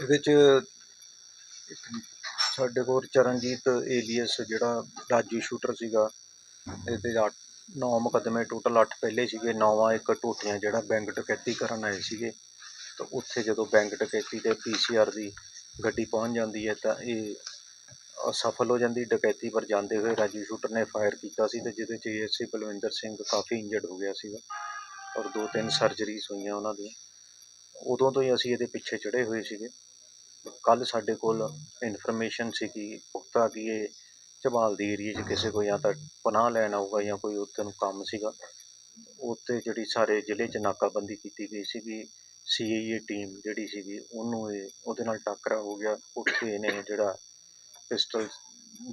ਇਹਦੇ 'ਚ ਇੱਕ ਸਾਡੇ ਕੋਲ ਚਰਨਜੀਤ ਏਲੀਅਸ ਜਿਹੜਾ ਰਾਜੂ ਸ਼ੂਟਰ ਸੀਗਾ, ਇਹਦੇ 'ਚ ਅੱਠ, ਨੌ ਮੁਕੱਦਮੇ ਟੋਟਲ ਅੱਠ ਪਹਿਲੇ ਸੀਗੇ, ਨੌਵਾਂ ਇੱਕ ਟੋਟੀਆਂ ਜਿਹੜਾ ਬੈਂਕ ਡਕੈਤੀ ਕਰਨ ਆਏ ਸੀਗੇ। ਤਾਂ ਉੱਥੇ ਜਦੋਂ ਬੈਂਕ ਡਕੈਤੀ ਤੇ ਪੀਸੀਆਰ ਦੀ ਗੱਡੀ ਪਹੁੰਚ ਜਾਂਦੀ ਹੈ ਤਾਂ ਇਹ ਅਸਫਲ ਹੋ ਜਾਂਦੀ, ਡਕੈਤੀ ਪਰ ਜਾਂਦੇ ਹੋਏ ਰਾਜੂ ਸ਼ੂਟਰ ਨੇ ਫਾਇਰ ਕੀਤਾ ਸੀ ਤੇ ਜਿਹਦੇ 'ਚ ਏਐਸਏ ਬਲਵਿੰਦਰ ਸਿੰਘ ਕਾਫੀ ਇੰਜਰਡ ਹੋ ਗਿਆ ਸੀਗਾ ਔਰ ਦੋ ਤਿੰਨ ਸਰਜਰੀਜ਼ ਹੋਈਆਂ ਉਹਨਾਂ ਦੀਆਂ। ਉਦੋਂ ਤੋਂ ਹੀ ਅਸੀਂ ਇਹਦੇ ਪਿੱਛੇ ਚੜੇ ਹੋਏ ਸੀਗੇ। ਕੱਲ ਸਾਡੇ ਕੋਲ ਇਨਫੋਰਮੇਸ਼ਨ ਸੀਗੀ ਪੁਖਤਾ ਕਿ ਇਹ ਝਬਾਲ ਦੀ ਏਰੀਏ 'ਚ ਕਿਸੇ ਕੋਈ ਜਾਂ ਤਾਂ ਪਨਾਹ ਲੈਣ ਆਊਗਾ ਜਾਂ ਕੋਈ ਉੱਥੇ ਨੂੰ ਕੰਮ ਸੀਗਾ। ਉੱਥੇ ਜਿਹੜੀ ਸਾਰੇ ਜ਼ਿਲ੍ਹੇ 'ਚ ਨਾਕਾਬੰਦੀ ਕੀਤੀ ਗਈ ਸੀਗੀ ਸੀਏਏ ਟੀਮ ਜਿਹੜੀ ਸੀਗੀ ਉਹਨੂੰ ਇਹ ਉਹਦੇ ਨਾਲ ਟੱਕਰਾ ਹੋ ਗਿਆ। ਉੱਥੇ ਇਹਨੇ ਜਿਹੜਾ ਪਿਸਟਲ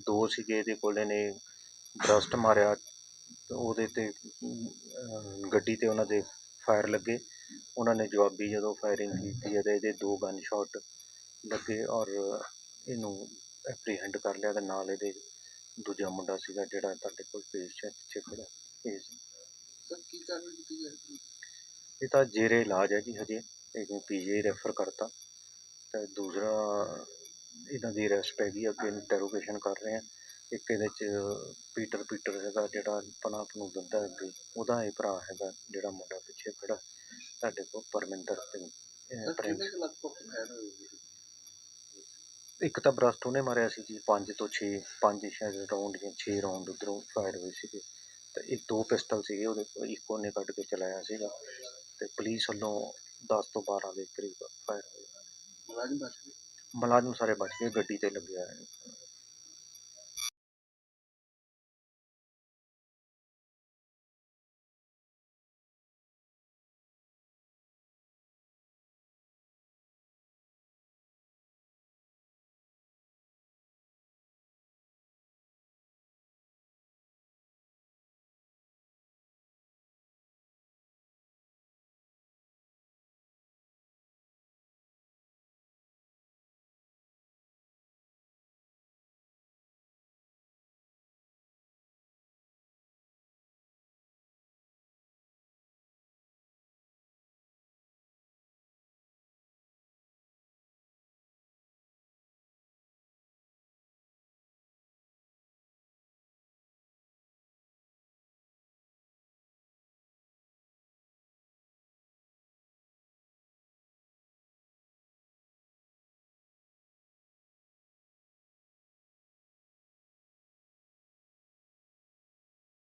ਦੋ ਸੀਗੇ, ਇਹਦੇ ਕੋਲ ਇਹਨੇ ਬਰਸਟ ਮਾਰਿਆ। ਉਹਦੇ ਤੇ ਗੱਡੀ ਤੇ ਉਹਨਾਂ ਦੇ ਫਾਇਰ ਲੱਗੇ। ਉਹਨਾਂ ਨੇ ਜਵਾਬੀ ਜਦੋਂ ਫਾਇਰਿੰਗ ਕੀਤੀ ਹੈ ਤਾਂ ਇਹਦੇ ਦੋ ਗਨ ਸ਼ਾਟ ਲੱਗੇ ਔਰ ਇਹਨੂੰ ਐਪਰੀਹੈਂਡ ਕਰ ਲਿਆ ਤੇ ਨਾਲ ਇਹਦੇ ਦੂਜਾ ਮੁੰਡਾ ਸੀਗਾ ਜਿਹੜਾ ਤੁਹਾਡੇ ਕੋਲ ਪੇਸ਼ ਹੈ ਪਿੱਛੇ ਖੜਾ ਇਹ। ਸਰ ਕੀ ਕਾਰਵਾਈ ਕੀਤੀ ਜਾ ਰਹੀ ਹੈ ਇਹ ਤਾਂ ਜੇਰੇ ਇਲਾਜ ਹੈ ਜੀ ਹਜੇ ਇਹਨੂੰ ਪੀਜੀ ਰੈਫਰ ਕਰਤਾ। ਤੇ ਦੂਸਰਾ ਇਹਨਾਂ ਦੀ ਅਰੈਸਟ ਹੈਗੀ ਅੱਗੇ ਇੰਟਰੋਗੇਸ਼ਨ ਕਰ ਰਹੇ ਆ। ਇੱਕ ਇਹਦੇ ਚ ਪੀਟਰ ਪੀਟਰ ਹੈਗਾ ਜਿਹੜਾ ਪਨਾ ਨੂੰ ਦਿੰਦਾ ਅੱਗੇ। ਉਹਦਾ ਇਹ ਭਰਾ ਹੈਗਾ ਜਿਹੜਾ ਮੁੰਡਾ ਪਿੱਛੇ ਖੜਾ ਤੁਹਾਡੇ ਕੋਲ ਪਰਮਿੰਦਰ ਸਿੰਘ ਪ੍ਰਿੰਸ। ਕਿੰਨੇ ਕੁ ਲਗਭਗ ਫਾਇਰ ਹੋਏ ਹੋਏ ਸੀ? ਇੱਕ ਤਾਂ ਬਰਸਟ ਉਹਨੇ ਮਾਰਿਆ ਸੀ ਜੀ 5 ਤੋਂ 6 5 ਸ਼ਾਇਦ ਰਾਉਂਡ ਜਾਂ 6 ਰਾਉਂਡ ਉਧਰੋਂ ਫਾਇਰ ਹੋਏ ਸੀਗੇ। ਤੇ ਇੱਕ ਦੋ ਪਿਸਟਲ ਸੀਗੇ ਉਹਦੇ ਕੋਲ ਇੱਕ ਉਹਨੇ ਕੱਢ ਕੇ ਚਲਾਇਆ ਸੀਗਾ। ਤੇ ਪੁਲਿਸ ਵੱਲੋਂ 10 ਤੋਂ 12 ਦੇ ਕਰੀਬ ਫਾਇਰ ਹੋਏ। ਮੁਲਾਜ਼ਮ ਸਾਰੇ ਬਚ ਗਏ ਗੱਡੀ ਤੇ ਲੱਗਿਆ